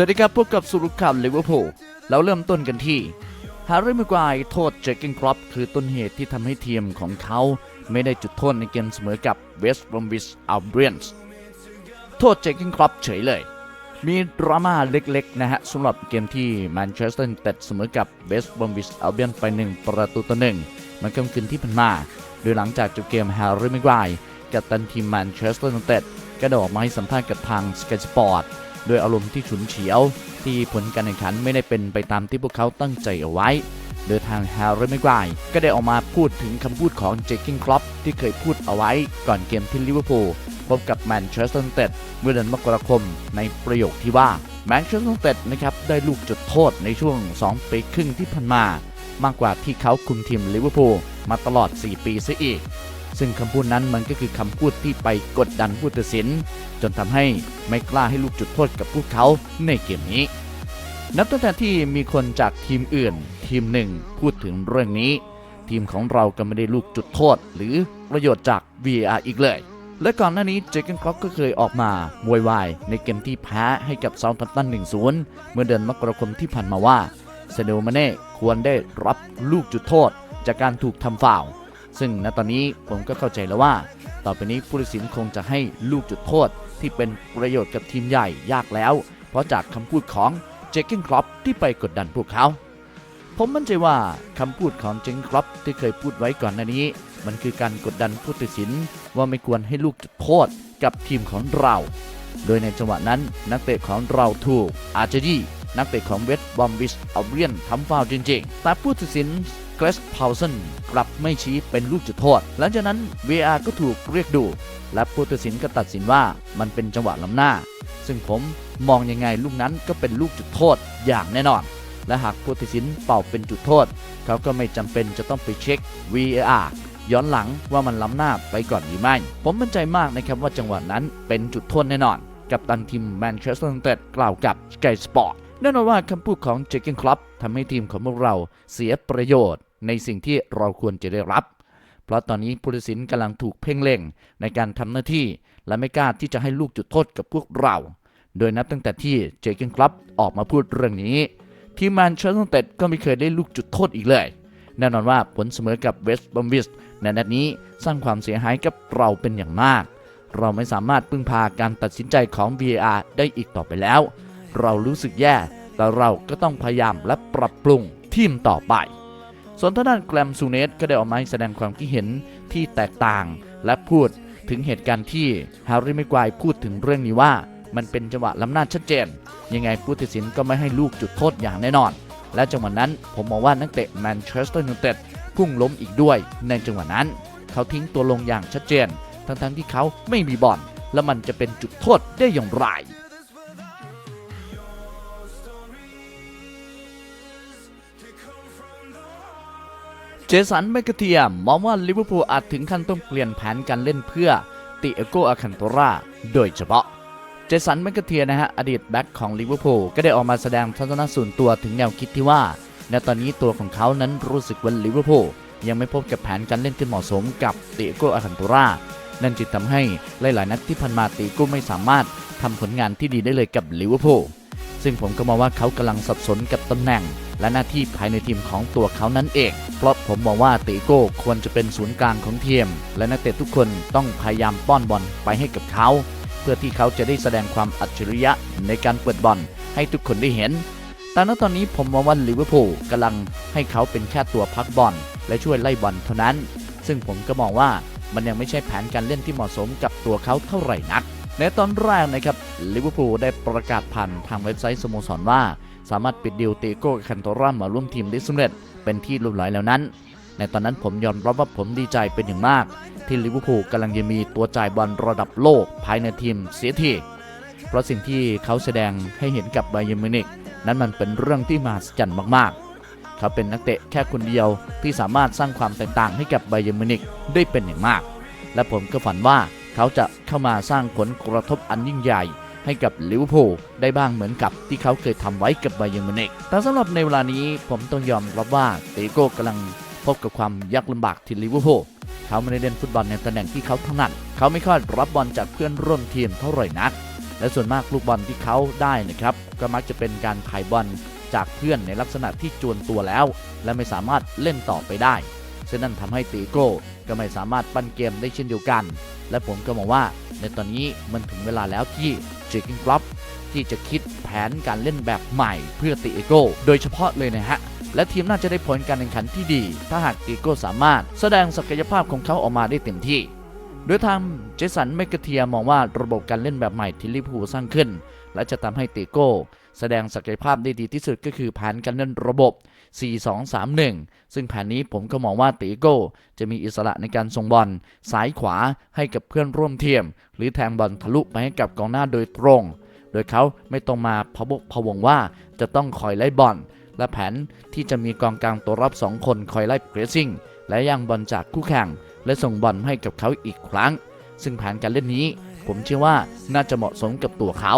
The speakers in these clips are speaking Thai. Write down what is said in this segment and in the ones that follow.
วัสดีครับพบกับสุรุข่าวลิเวอร์พูลเราเริ่มต้นกันที่ฮาร์รี่ม็กควายโทษเจคกินครอปคือต้นเหตุที่ทำให้ทีมของเขาไม่ได้จุดโทษในเกมเสมอกับเวสต์บรอมวิชอัลเบียนส์โทษเจคกินครอปเฉยเลย มีดราม่าเล็กๆนะฮะสำหรับเกมที่แมนเชสเตอร์เต็ดเสมอกับเวสต์บรอมวิชอัลเบียนไปหนึ่งประตูต่อหนึ่งมันกำคืนที่ผ่านมา โดยหลังจากจบเกมแฮร์รี่ม็กควายกับตันทีมแมนเชสเตอร์เต็ดก็ได้ออกมาให้สัมภาษณ์กับทางสกายสปอร์ต โดยอารมณ์ที่ฉุนเฉียว ที่ผลการแข่งขันไม่ได้เป็นไปตามที่พวกเขาตั้งใจเอาไว้โดยทางแฮร์รี่แม็กไกร์ก็ได้ออกมาพูดถึงคำพูดของเจคกินครอปที่เคยพูดเอาไว้ก่อนเกมที่ลิเวอร์พูลพบกับแมนเชสเตอร์ยูไนเต็ดเมื่อเดือนมกราคมในประโยคที่ว่าแมนเชสเตอร์ยูไนเต็ดนะครับได้ลูกจุดโทษในช่วง 2 ปีครึ่งที่ผ่านมา มากกว่าที่เขาคุมทีมลิเวอร์พูลมาตลอด 4 ปีซะอีก ซึ่งคำพูดนั้นมันก็คือคำพูดที่ไปกดดันผู้ตัดสิน จนทำให้ไม่กล้าให้ลูกจุดโทษกับพวกเขาในเกมนี้ นับตั้งแต่ที่มีคนจากทีมอื่น ทีมหนึ่งพูดถึงเรื่องนี้ ทีมของเราก็ไม่ได้ลูกจุดโทษ หรือประโยชน์จาก VAR อีกเลย และก่อนหน้านี้เจคเกนคล็อกก็เคยออกมาโวยวายในเกมที่แพ้ให้กับเซาท์แฮมตัน1-0 เมื่อเดือนมกราคมที่ผ่านมาว่าเซเดลมาเน่ควรได้รับลูกจุดโทษ จากการถูกทำฟาว ซึ่งณตอนนี้ผมก็เข้าใจแล้วว่า ต่อไปนี้ผู้ตัดสินคงจะให้ลูกจุดโทษ ที่เป็นประโยชน์กับทีมใหญ่ยากแล้ว เพราะจากคำพูดของเจคเกนครอปที่ไปกดดันพวกเขา ผมมั่นใจว่าคำพูดของเจคเกนครอปที่เคยพูดไว้ก่อนหน้านี้ มันคือการกดดันผู้ตัดสินว่าไม่ควรให้ลูกจุดโทษกับทีมของเรา โดยในจังหวะนั้นนักเตะของเราถูกอาร์เจดี นักเตะของเวสต์บอมบิชอัลเบียนทำฟาวจริงๆ แต่ผู้ตัดสินเกรสพาวเซนกลับไม่ชี้เป็นลูกจุดโทษ หลังจากนั้น VR ก็ถูกเรียกดู และผู้ตัดสินก็ตัดสินว่ามันเป็นจังหวะล้ำหน้า ซึ่งผมมองยังไงลูกนั้นก็เป็นลูกจุดโทษอย่างแน่นอน และหากผู้ตัดสินเป่าเป็นจุดโทษ เขาก็ไม่จำเป็นจะต้องไปเช็ค VAR ย้อนหลังว่ามันล้ำหน้าไปก่อนหรือไม่ ผมมั่นใจมากนะครับว่าจังหวะนั้นเป็นจุดโทษแน่นอน กับตันทีมแมนเชสเตอร์ยูไนเต็ดกล่าวกับ Sky Sport แน่นอนว่าคำพูดของเจคเกนคลับทำให้ทีมของพวกเราเสียประโยชน์ในสิ่งที่เราควรจะได้รับ เพราะตอนนี้ผู้ตัดสินกำลังถูกเพ่งเล็งในการทำหน้าที่ และไม่กล้าที่จะให้ลูกจุดโทษกับพวกเรา โดยนับตั้งแต่ที่เจคเกนคลับออกมาพูดเรื่องนี้ ทีมแมนเชสเตอร์ยูไนเต็ดก็ไม่เคยได้ลูกจุดโทษอีกเลย แน่นอนว่าผลเสมอกับเวสต์บอมวิชในนัดนี้สร้างความเสียหายกับเราเป็นอย่างมาก เราไม่สามารถพึ่งพาการตัดสินใจของ VAR ได้อีกต่อไปแล้ว เรารู้สึกแย่ แต่เราก็ต้องพยายามและปรับปรุงทีมต่อไป ส่วนทางด้านแกรมซูเนสก็ได้ออกมาแสดงความคิดเห็นที่แตกต่าง และพูดถึงเหตุการณ์ที่แฮร์รี่แม็กควายพูดถึงเรื่องนี้ว่า มันเป็นจังหวะล้ำหน้าชัดเจน ยังไงผู้ตัดสินก็ไม่ให้ลูกจุดโทษอย่างแน่นอน และจังหวะนั้นผมมองว่านักเตะแมนเชสเตอร์ยูไนเต็ดพุ่งล้มอีกด้วย ในจังหวะนั้น เขาทิ้งตัวลงอย่างชัดเจน ทั้งๆที่เขาไม่มีบอลแล้วมันจะเป็นจุดโทษได้อย่างไร เจสันแมคเทียมมองว่าลิเวอร์พูลอาจถึงขั้นต้องเปลี่ยนแผนการเล่นเพื่อติเอโกอาคันโตราโดยเฉพาะ เจสันแมคเทียนะฮะอดีตแบ็คของลิเวอร์พูลก็ได้ออกมาแสดงทัศนส่วนตัวถึงแนวคิดที่ว่าในตอนนี้ตัวของเขานั้นรู้สึกว่าลิเวอร์พูลยังไม่พบกับแผนการเล่นที่เหมาะสมกับติเอโกอาคันโตรานั่นจึงทำให้หลาย ๆ นัดที่ผ่านมาติโก้ไม่สามารถทำผลงานที่ดีได้เลยกับลิเวอร์พูลซึ่งผมก็มองว่าเขากำลังสับสนกับตำแหน่ง และหน้าที่ภายในทีมของตัวเขานั่นเอง เพราะผมมองว่าติโก้ควรจะเป็นศูนย์กลางของทีม และนักเตะทุกคนต้องพยายามป้อนบอลไปให้กับเขา เพื่อที่เขาจะได้แสดงความอัจฉริยะในการเปิดบอลให้ทุกคนได้เห็น แต่ณตอนนี้ผมมองว่าลิเวอร์พูลกำลังให้เขาเป็นแค่ตัวพักบอลและช่วยไล่บอลเท่านั้น ซึ่งผมก็มองว่ามันยังไม่ใช่แผนการเล่นที่เหมาะสมกับตัวเขาเท่าไหร่นัก ในตอนแรกนะครับลิเวอร์พูลได้ประกาศผ่านทางเว็บไซต์สโมสรว่า สามารถปิดดีลเตโก้คันโตรามาร่วมทีมได้สำเร็จเป็นที่รียบร้อยแล้วนั้น ในตอนนั้นผมยอมรับว่าผมดีใจเป็นอย่างมาก ที่ลิเวอร์พูลกำลังจะมีตัวจ่ายบอลระดับโลกภายในทีมเสียทีเพราะสิ่งที่เขาแสดงให้เห็นกับไบเยร์มิวนิกนั้นมันเป็นเรื่องที่มหัศจรรย์มากๆ เขาเป็นนักเตะแค่คนเดียวที่สามารถสร้างความแตกต่างให้กับไบเยร์มิวนิกได้เป็นอย่างมาก และผมก็ฝันว่าเขาจะเข้ามาสร้างผลกระทบอันยิ่งใหญ่ ให้กับลิเวอร์พูลได้บ้างเหมือนกับที่เขาเคยทำไว้กับไบเยร์มิวนิกแต่สำหรับในเวลานี้ผมต้องยอมรับว่าเตโก้กำลังพบกับความยากลำบากที่ลิเวอร์พูลเขาไม่ได้เล่นฟุตบอลในตำแหน่งที่เขาถนัดเขาไม่ค่อยรับบอลจากเพื่อนร่วมทีมเท่าไหร่นัก และส่วนมากลูกบอลที่เขาได้นะครับ ก็มักจะเป็นการถ่ายบอลจากเพื่อนในลักษณะที่จวนตัวแล้ว และไม่สามารถเล่นต่อไปได้ซึ่งนั่นทำให้ตีโก้ก็ไม่สามารถปั้นเกมได้เช่นเดียวกัน และผมก็มองว่าในตอนนี้มันถึงเวลาแล้วที่เจคิงคลับที่จะคิดแผนการเล่นแบบใหม่เพื่อตีโก้โดยเฉพาะเลยนะฮะ และทีมน่าจะได้ผลการแข่งขันที่ดี ถ้าหากตีโก้สามารถแสดงศักยภาพของเขาออกมาได้เต็มที่ โดยทางเจสันเมกเทียมองว่าระบบการเล่นแบบใหม่ที่ลิเวอร์พูลสร้างขึ้น และจะทำให้ตีโก้ แสดงศักยภาพได้ดีที่สุดก็คือแผนการเล่นระบบ 4-2-3-1 ซึ่งแผนนี้ผมก็มองว่าตีโก้ จะมีอิสระในการส่งบอลซ้ายขวาให้กับเพื่อนร่วมทีม หรือแทงบอลทะลุไปให้กับกองหน้าโดยตรง โดยเขาไม่ต้องมาพะวกพะวงว่าจะต้องคอยไล่บอลและแผนที่จะมีกองกลางตัวรับ 2 คนคอยไล่เพรสซิ่งและย่างบอลจากคู่แข่ง และส่งบอลให้กับเขาอีกครั้ง ซึ่งแผนการเล่นนี้ ผมเชื่อว่าน่าจะเหมาะสมกับตัวเขา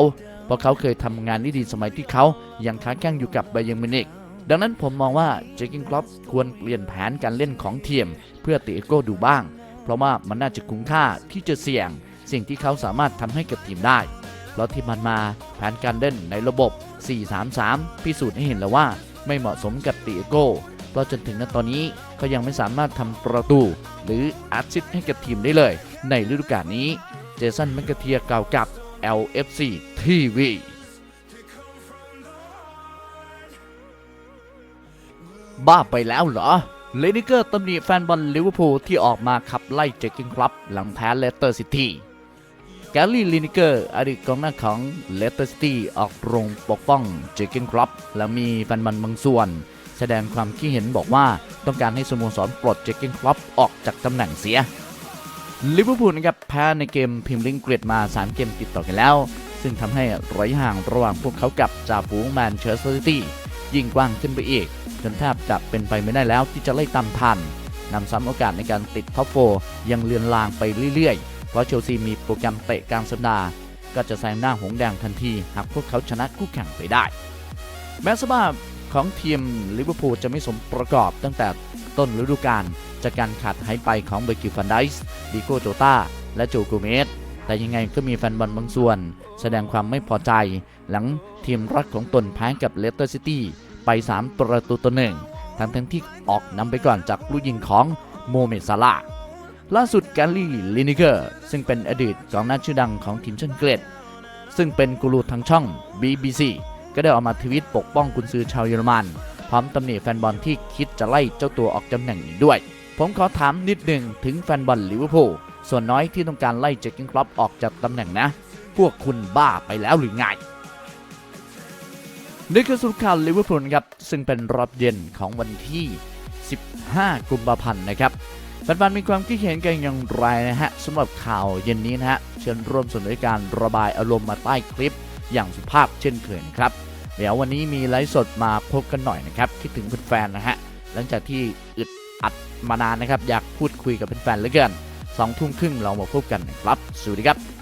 เพราะเขาเคยทำงานได้ดีสมัยที่เขายังค้าแข้งอยู่กับไบเยร์นมิวนิกดังนั้นผมมองว่าเจคิงครอปควรเปลี่ยนแผนการเล่นของทีมเพื่อติเอโก้ดูบ้าง เพราะว่ามันน่าจะคุ้มค่าที่จะเสี่ยง สิ่งที่เขาสามารถทำให้กับทีมได้ เพราะที่ผ่านมาแผนการเล่นในระบบ 4-3-3 พิสูจน์ให้เห็นแล้วว่าไม่เหมาะสมกับติเอโก้เพราะจนถึงณตอนนี้เขายังไม่สามารถทำประตู หรือแอสซิสต์ให้กับทีมได้เลย ในฤดูกาลนี้ เจสันแมกกาเทียกล่าวกับ LFC TV บ้าไปแล้วเหรอ เลนิเกอร์ตำหนิแฟนบอลลิเวอร์พูลที่ออกมาขับไล่เจคกิงครับหลังแพ้เลสเตอร์ซิตี้แกลลี่ลินิเกอร์อดีตกองหน้าของเลสเตอร์ซิตี้ออกโรงปกป้องเจคกิงครับและมีแฟนบอลบางส่วน แสดงความคิดเห็นบอกว่าต้องการให้สโมสรปลดเจคกิงครับออกจากตำแหน่งเสีย ลิเวอร์พูลนะครับแพ้ในเกมพรีเมียร์ลีกอังกฤษมา 3 เกมติดต่อกันแล้ว ซึ่งทำให้ระยะห่างระหว่างพวกเขากับจ่าฝูงแมนเชสเตอร์ซิตี้ยิ่งกว้างขึ้นไปอีก จนแทบจะเป็นไปไม่ได้แล้วที่จะไล่ตามทันนำซ้ำโอกาสในการติดท็อปโฟร์ยังเลือนลางไปเรื่อยๆ เพราะเชลซีมีโปรแกรมเตะกลางสัปดาห์ ก็จะแซงหน้าหงส์แดงทันทีหากพวกเขาชนะคู่แข่งไปได้ แม้สภาพของทีมลิเวอร์พูลจะไม่สมประกอบตั้งแต่ต้นฤดูกาล จากการขาดหายไปของเบอร์กิฟันไดส์ดิโกโจตาและโจโกเมสแต่ยังไงก็มีแฟนบอลบางส่วน แสดงความไม่พอใจ หลังทีมรักของตนแพ้กับเลสเตอร์ซิตี้ไป 3 ประตูต่อหนึ่งทั้งทั้งที่ออกนำไปก่อนจากลูกยิงของโมเมซาลาล่าสุดแกลลี่ลินิเกอร์ ซึ่งเป็นอดีตกองหน้าชื่อดังของทีมชาติอังกฤษซึ่งเป็นกูรูทางช่อง BBC ก็ได้ออกมาทวิตปกป้องกุนซือชาวเยอรมัน พร้อมตำหนิแฟนบอลที่คิดจะไล่เจ้าตัวออกตำแหน่งนี้ด้วย ผมขอถามนิดหนึ่งถึงแฟนบอลลิเวอร์พูลส่วนน้อยที่ต้องการไล่เจคกิงคลับออกจากตำแหน่งนะ พวกคุณบ้าไปแล้วหรือไงนี่คือสรุปข่าวลิเวอร์พูลครับ ซึ่งเป็นรอบเย็นของวันที่ 15 กุมภาพันธ์นะครับแฟนๆมีความคิดเห็นกันอย่างไรนะฮะสำหรับข่าวเย็นนี้นะฮะ เชิญร่วมสนุนในการระบายอารมณ์มาใต้คลิป อย่างสุภาพเช่นเคยนะครับ เดี๋ยววันนี้มีไลฟ์สดมาพบกันหน่อยนะครับ คิดถึงแฟนๆนะฮะ หลังจากที่อึด อัดมานานนะครับ อยากพูดคุยกับแฟนๆเหลือเกินสองทุ่มครึ่งเรามาพบกันครับ สวัสดีครับ